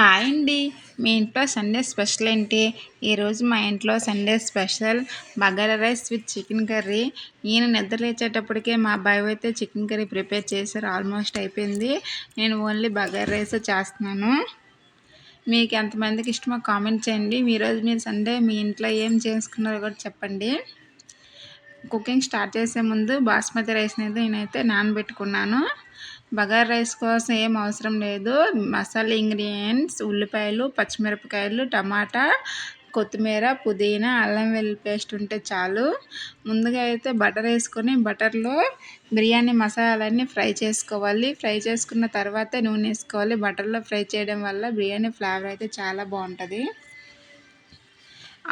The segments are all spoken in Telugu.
హాయ్ అండి. మీ ఇంట్లో సండే స్పెషల్ ఏంటి? ఈరోజు మా ఇంట్లో Sunday special bagara rice with chicken curry. నేను నిద్ర లేచేటప్పటికే మా అబ్బాయి అయితే చికెన్ కర్రీ ప్రిపేర్ చేశారు. ఆల్మోస్ట్ అయిపోయింది. నేను ఓన్లీ బగారా రైస్ చేస్తున్నాను. మీకు ఎంతమందికి ఇష్టమో కామెంట్ చేయండి. ఈరోజు మీరు సండే మీ ఇంట్లో ఏం చేసుకున్నారో కూడా చెప్పండి. కుకింగ్ స్టార్ట్ చేసే ముందు బాస్మతి రైస్ని అయితే నేనైతే నానబెట్టుకున్నాను. బగార్ రైస్ కోసం ఏం అవసరం లేదు. మసాలా ఇంగ్రీడియంట్స్ ఉల్లిపాయలు పచ్చిమిరపకాయలు టమాటా కొత్తిమీర పుదీనా అల్లం వెల్లుల్లి పేస్ట్ ఉంటే చాలు. ముందుగా అయితే బటర్ వేసుకొని బటర్లో బిర్యానీ మసాలాలన్నీ ఫ్రై చేసుకోవాలి. ఫ్రై చేసుకున్న తర్వాత నూనె వేసుకోవాలి. బటర్లో ఫ్రై చేయడం వల్ల బిర్యానీ ఫ్లేవర్ అయితే చాలా బాగుంటుంది.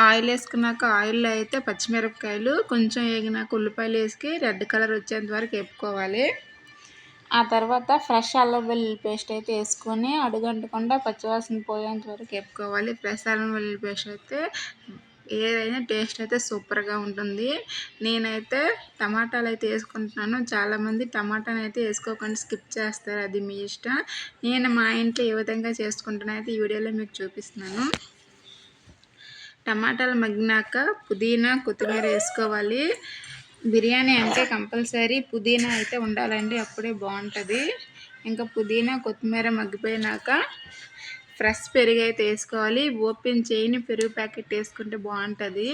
ఆయిల్ వేసుకున్నాక ఆయిల్లో అయితే పచ్చిమిరపకాయలు కొంచెం వేగినాక ఉల్లిపాయలు వేసుకి రెడ్ కలర్ వచ్చేంత వరకు వేపుకోవాలి. ఆ తర్వాత ఫ్రెష్ అల్లం వెల్లుల్లి పేస్ట్ అయితే వేసుకొని అడుగంటకుండా పచ్చివాసన పోయేంత వరకు వేపుకోవాలి. ఫ్రెష్ అల్లం వెల్లుల్లి పేస్ట్ అయితే ఏదైనా టేస్ట్ అయితే సూపర్గా ఉంటుంది. నేనైతే టమాటాలు అయితే వేసుకుంటున్నాను. చాలామంది టమాటాని అయితే వేసుకోకుండా స్కిప్ చేస్తారు. అది మీ ఇష్టం. నేను మా ఇంట్లో ఏ విధంగా చేసుకుంటున్నా అయితే ఈ వీడియోలో మీకు చూపిస్తున్నాను. టమాటాలు మగ్గినాక పుదీనా కొత్తిమీర వేసుకోవాలి. బిర్యానీ అంటే కంపల్సరీ పుదీనా అయితే ఉండాలండి అప్పుడే బాగుంటుంది. ఇంకా పుదీనా కొత్తిమీర మగ్గిపోయినాక ఫ్రెష్ పెరుగు అయితే వేసుకోవాలి. ఓపెన్ చేయని పెరుగు ప్యాకెట్ వేసుకుంటే బాగుంటుంది.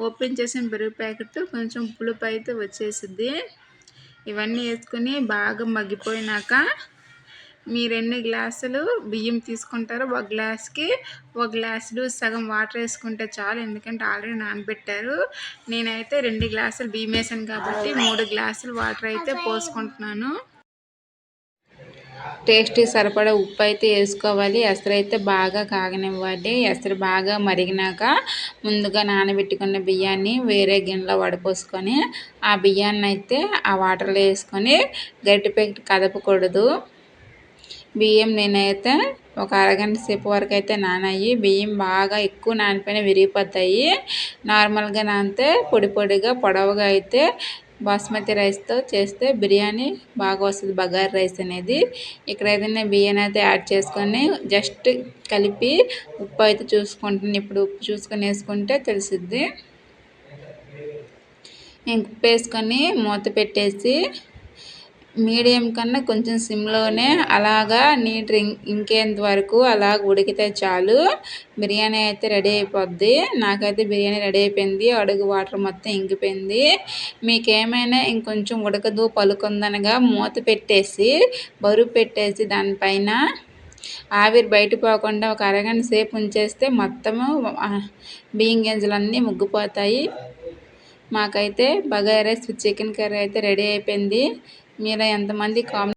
ఓపెన్ చేసిన పెరుగు ప్యాకెట్ కొంచెం పులుపు అయితే వచ్చేసిద్ది. ఇవన్నీ వేసుకొని బాగా మగ్గిపోయినాక మీరు ఎన్ని గ్లాసులు బియ్యం తీసుకుంటారో. ఒక గ్లాస్కి ఒక గ్లాసులు సగం వాటర్ వేసుకుంటే చాలు. ఎందుకంటే ఆల్రెడీ నానబెట్టారు. నేనైతే రెండు గ్లాసులు బియ్యం వేసాను కాబట్టి మూడు గ్లాసులు వాటర్ అయితే పోసుకుంటున్నాను. టేస్టీ సరిపడా ఉప్పు అయితే వేసుకోవాలి. ఎసరు అయితే బాగా కాగనివ్వండి. ఎసరు బాగా మరిగినాక ముందుగా నానబెట్టుకున్న బియ్యాన్ని వేరే గిన్నెలో వడపోసుకొని ఆ బియ్యాన్ని అయితే ఆ వాటర్లో వేసుకొని గట్టిపెట్టి కదపకూడదు. బియ్యం నేనైతే ఒక అరగంట సేపు వరకు అయితే నానాయి బియ్యం బాగా ఎక్కువ నానిపోయిన విరిగిపోతాయి. నార్మల్గా నానితే పొడి పొడిగా పొడవుగా అయితే బాస్మతి రైస్తో చేస్తే బిర్యానీ బాగా వస్తుంది బగార్ రైస్ అనేది. ఇక్కడ నేను బియ్యం అయితే యాడ్ చేసుకొని జస్ట్ కలిపి ఉప్పు అయితే చూసుకుంటున్నాను ఇప్పుడు ఉప్పు చూసుకొని వేసుకుంటే తెలిసిద్ది. ఇంక ఉప్పు వేసుకొని మూత పెట్టేసి మీడియం కన్నా కొంచెం సిమ్లోనే అలాగా నీట్ ఇంకేంత వరకు అలా ఉడికితే చాలు. బిర్యానీ అయితే రెడీ అయిపోద్ది. నాకైతే బిర్యానీ రెడీ అయిపోయింది. అడుగు వాటర్ మొత్తం ఇంకిపోయింది. మీకు ఏమైనా ఇంకొంచెం ఉడకదు పలుకుందనగా మూత పెట్టేసి బరువు పెట్టేసి దానిపైన ఆవిరి బయట పోకుండా ఒక అరగంట సేపు ఉంచేస్తే మొత్తము బియ్యం గింజలన్నీ ముగ్గిపోతాయి. మాకైతే బగారా రైస్ చికెన్ కర్రీ అయితే రెడీ అయిపోయింది. మీరు ఎంతమంది కామ్